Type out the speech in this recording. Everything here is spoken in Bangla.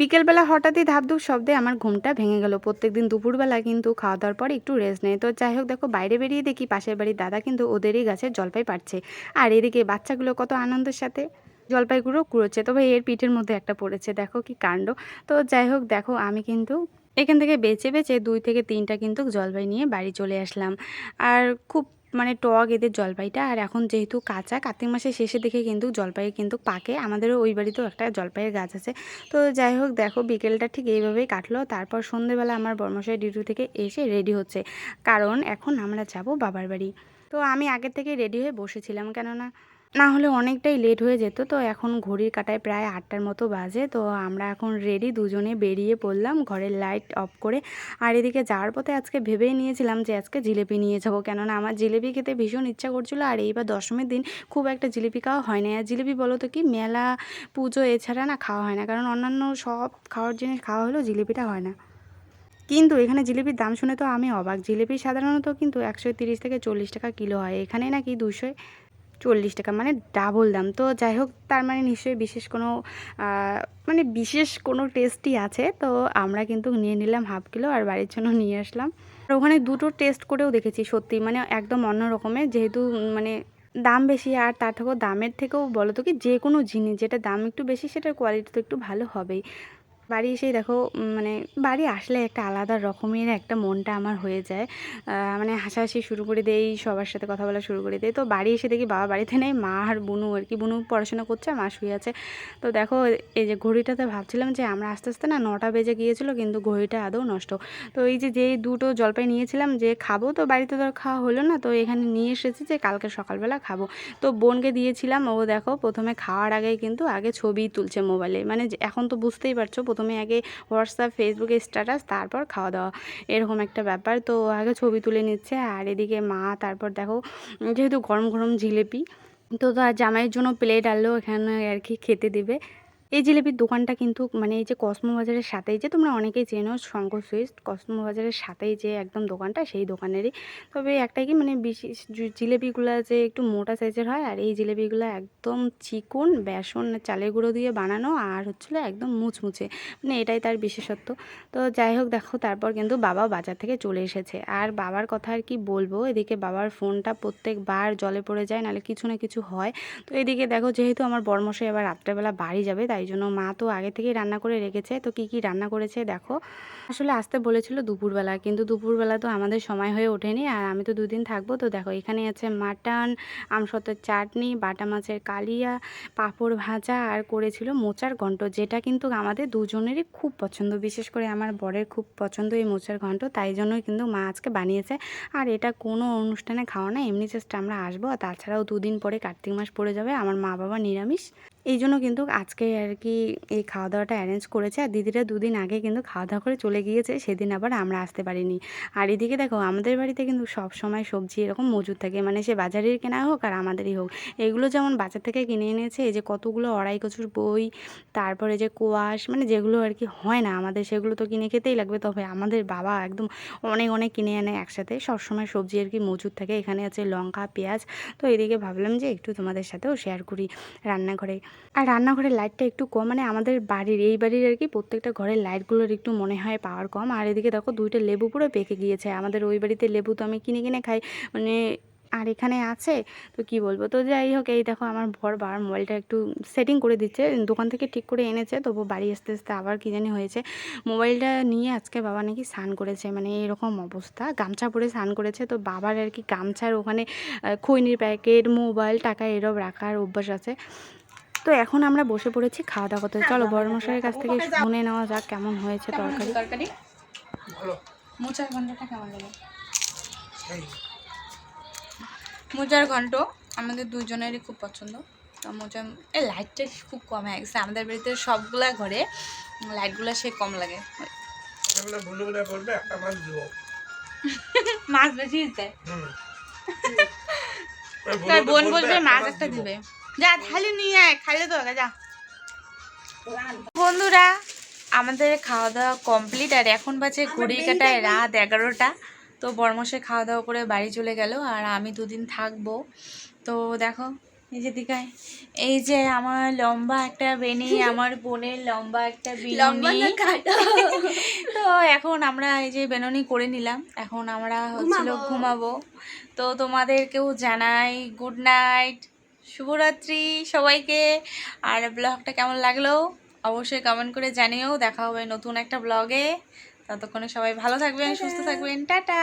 বিকেলবেলা হঠাৎই ধাপধুপ শব্দে আমার ঘুমটা ভেঙে গেল। প্রত্যেকদিন দুপুরবেলা কিন্তু খাওয়া দাওয়ার পর একটু রেস্ট নেই। তো যাই হোক, দেখো, বাইরে বেরিয়ে দেখি পাশের বাড়ির দাদা কিন্তু ওদেরই গাছের জলপাই পাচ্ছে আর এদিকে বাচ্চাগুলো কত আনন্দের সাথে জলপাইগুলো কুড়োচ্ছে। তবে এর পিঠের মধ্যে একটা পড়েছে। দেখো কি কাণ্ড। তো যাই হোক, দেখো, আমি কিন্তু এখান থেকে বেছে বেছে দুই থেকে তিনটা কিন্তু জলপাই নিয়ে বাড়ি চলে আসলাম। আর খুব মানে টক এদের জলপাইটা। আর এখন যেহেতু কাঁচা, কার্তিক মাসের শেষে দেখে কিন্তু জলপাই কিন্তু পাকে। আমাদেরও ওই বাড়িতেও একটা জলপাইয়ের গাছ আছে। তো যাই হোক, দেখো বিকেলটা ঠিক এইভাবেই কাটলো। তারপর সন্ধেবেলা আমার বর্মশাই ডিউটি থেকে এসে রেডি হচ্ছে। কারণ এখন আমরা যাব বাবার বাড়ি। তো আমি আগের থেকে রেডি হয়ে বসেছিলাম কেননা না হলে অনেকটাই লেট হয়ে যেত। তো এখন ঘড়ির কাটায় প্রায় আটটার মতো বাজে। তো আমরা এখন রেডি দুজনে বেরিয়ে পড়লাম, ঘরের লাইট অফ করে। আর এদিকে যাওয়ার পথে আজকে ভেবেই নিয়েছিলাম যে আজকে জিলিপি নিয়ে যাব। কেননা আমার জিলিপি খেতে ভীষণ ইচ্ছা করছিল আর এইবার দশমীর দিন খুব একটা জিলিপি খাওয়া হয় না আর জিলিপি বলো তো কি, মেলা, পুজো এছাড়া না খাওয়া হয় না। কারণ অন্যান্য সব খাওয়ার জিনিস খাওয়া হলেও জিলিপিটা হয় না। কিন্তু এখানে জিলিপির দাম শুনে তো আমি অবাক। জিলিপি সাধারণত কিন্তু একশো তিরিশ থেকে চল্লিশ টাকা কিলো হয়। এখানে নাকি দুশো চল্লিশ টাকা মানে ডাবল দাম। তো যাই হোক, তার মানে নিশ্চয়ই বিশেষ কোনো মানে বিশেষ কোনো টেস্টই আছে। তো আমরা কিন্তু নিয়ে নিলাম হাফ কিলো আর বাড়ির জন্য নিয়ে আসলাম। আর ওখানে দুটো টেস্ট করেও দেখেছি, সত্যি। মানে একদম অন্য রকমের, যেহেতু মানে দাম বেশি। আর তার থেকেও দামের থেকেও বলো তো কি যে কোনো জিনিস, যেটা দাম একটু বেশি, সেটার কোয়ালিটি তো একটু ভালো হবেই। বাড়ি এসেই দেখো মানে বাড়ি আসলে একটা আলাদা রকমের একটা মনটা আমার হয়ে যায়। মানে হাসাহাসি শুরু করে দেই, সবার সাথে কথা বলা শুরু করে দেই। তো বাড়ি এসে দেখি বাবা বাড়িতে নেই, মা আর বুনু আর কি, বুনু পড়াশোনা করছে, মা শুয়ে আছে। তো দেখো, এই যে ঘড়িটাতে ভাবছিলাম যে আমরা আস্তে আস্তে না নটা বেজে গিয়েছিল, কিন্তু ঘড়িটা আদৌ নষ্ট। তো এই যে যেই দুটো জলপাই নিয়েছিলাম যে খাব, তো বাড়িতে তো খাওয়া হলো না, তো এখানে নিয়ে এসেছি যে কালকে সকালবেলা খাব। তো বোনকে দিয়েছিলাম, ও দেখো প্রথমে খাওয়ার আগেই কিন্তু আগে ছবি তুলছে মোবাইলে। মানে যে- এখন তো বুঝতেই পারছ, প্রথমে আগে হোয়াটসঅ্যাপ ফেসবুকে স্ট্যাটাস তারপর খাওয়া দাওয়া এরকম একটা ব্যাপার। তো আগে ছবি তুলে নিচ্ছে আর এদিকে মা, তারপর দেখো, যেহেতু গরম গরম জিলিপি, তো জামাইয়ের জন্য প্লেট আনলেও এখানে আর কি খেতে দেবে। এই জিলিপির দোকানটা কিন্তু মানে এই যে কসমো বাজারের সাথেই যে তোমরা অনেকেই চেনো শঙ্কর সুইটস কসমো বাজারের সাথেই যে একদম দোকানটা, সেই দোকানেরই। তবে একটাই কি মানে বিশেষ জিলিপিগুলো যে একটু মোটা সাইজের হয়, আর এই জিলিপিগুলো একদম চিকন, বেসন, চালের গুঁড়ো দিয়ে বানানো, আর হচ্ছিল একদম মুচমুচে। মানে এটাই তার বিশেষত্ব। তো যাই হোক, দেখো, তারপর কিন্তু বাবা বাজার থেকে চলে এসেছে। আর বাবার কথা আর কি বলব, এদিকে বাবার ফোনটা প্রত্যেকবার জলে পড়ে যায়, নাহলে কিছু না কিছু হয়। তো এদিকে দেখো, যেহেতু আমার বরমশাই আবার রাত্রেবেলা বাড়ি যাবে, তাই জন্য মা তো আগে থেকেই রান্না করে রেখেছে। তো কি কি রান্না করেছে দেখো। আসলে আসতে বলেছিল দুপুরবেলা, কিন্তু দুপুরবেলা তো আমাদের সময় হয়ে ওঠেনি আর আমি তো দুদিন থাকব। তো দেখো, এখানে আছে মাটন, আমসত্ত্বের চাটনি, বাটা মাছের কালিয়া, পাঁপড় ভাজা আর করেছিল মোচার ঘন্ট, যেটা কিন্তু আমাদের দুজনেরই খুব পছন্দ। বিশেষ করে আমার বরের খুব পছন্দ এই মোচার ঘন্ট, তাই জন্যই কিন্তু মা আজকে বানিয়েছে। আর এটা কোনো অনুষ্ঠানে খাওয়া না, এমনি জাস্ট আমরা আসব। আর তাছাড়াও দুদিন পরে কার্তিক মাস পড়ে যাবে, আমার মা বাবা নিরামিষ। এই জন্য কিন্তু আজকে আর কি এই খাওয়া দাওয়াটা অ্যারেঞ্জ করেছে আর দিদিরা দুদিন আগে কিন্তু খাওয়া দাওয়া করে চলে গিয়েছে, সেদিন আবার আমরা আসতে পারিনি। আর এদিকে দেখো, আমাদের বাড়িতে কিন্তু সব সময় সবজি এরকম মজুদ থাকে মানে সে বাজারের কেনা হোক আর আমাদেরই হোক। এগুলো যেমন বাজার থেকে কিনে এনেছে, এই যে কতগুলো অড়াই কচুর বই, তারপরে যে কোয়াশ মানে যেগুলো আর কি হয় না আমাদের, সেগুলো তো কিনে খেতেই লাগবে। তবে আমাদের বাবা একদম অনেক অনেক কিনে আনে একসাথে। সবসময় সবজি আর কি মজুদ থাকে। এখানে আছে লঙ্কা, পেঁয়াজ। তো এদিকে ভাবলাম যে একটু তোমাদের সাথেও শেয়ার করি রান্নাঘরে। আর রান্নাঘরের লাইটটা একটু কম মানে আমাদের বাড়ির, এই বাড়ির আর কি প্রত্যেকটা ঘরের লাইটগুলোর একটু মনে হয় পাওয়ার কম। আর এদিকে দেখো দুইটা লেবু পুরো পেকে গিয়েছে। আমাদের ওই বাড়িতে লেবু তো আমি কিনে কিনে খাই। মানে আর এখানে আছে? তো কি বলব? তো যাই হোক, এই দেখো আমার বর বার মোবাইলটা একটু সেটিং করে দিচ্ছে। দোকান থেকে ঠিক করে এনেছে তবু বাড়ি আসতে আসতে আবার কী জানি হয়েছে। মোবাইলটা নিয়ে আজকে বাবা নাকি স্নান করেছে মানে এরকম অবস্থা। গামছা পরে স্নান করেছে, তো বাবার আর কি গামছার ওখানে খৈনির প্যাকেট মোবাইল, টাকা এরব রাখার অভ্যাস আছে। তো এখন আমরা বসে পড়েছি খাওয়া দাওয়া করতে। চলো বড় মশাইয়ের কাছ থেকে শুনে নেওয়া যাক কেমন হয়েছে তরকারি। তরকারি? ভালো। মোচার ঘন্টটা কেমন লাগে এই। মোচার ঘন্ট আমাদের দুজনেরই খুব পছন্দ। তো মোচা এই লাইটটা খুব কম হয়ে গেছে। আমাদের বাড়িতে সবগুলা ঘরে লাইটগুলো সে কম লাগে। মাছ বেশি দিতে। বোন বলবে মাছ একটা দিবে। যা থালি নিয়ে আয় খাইলে তো যা। বন্ধুরা আমাদের খাওয়া দাওয়া কমপ্লিট আর এখন বাজে ঘড়ি কাটায় রাত এগারোটা। তো বর্মশে খাওয়া দাওয়া করে বাড়ি চলে গেল আর আমি দুদিন থাকব। তো দেখো এই যে দিকায় এই যে আমার লম্বা একটা বেনি আমার বোনের লম্বা একটা কাটা। তো এখন আমরা এই যে বেননি করে নিলাম এখন আমরা হচ্ছিল। ঘুমাবো। তো তোমাদেরকেও জানাই গুড নাইট শুভরাত্রি সবাইকে। আর ব্লগটা কেমন লাগল? অবশ্যই কমেন্ট করে জানিও। দেখা হবে নতুন একটা ব্লগে। ততক্ষণে সবাই ভালো থাকবেন সুস্থ থাকবেন। টাটা।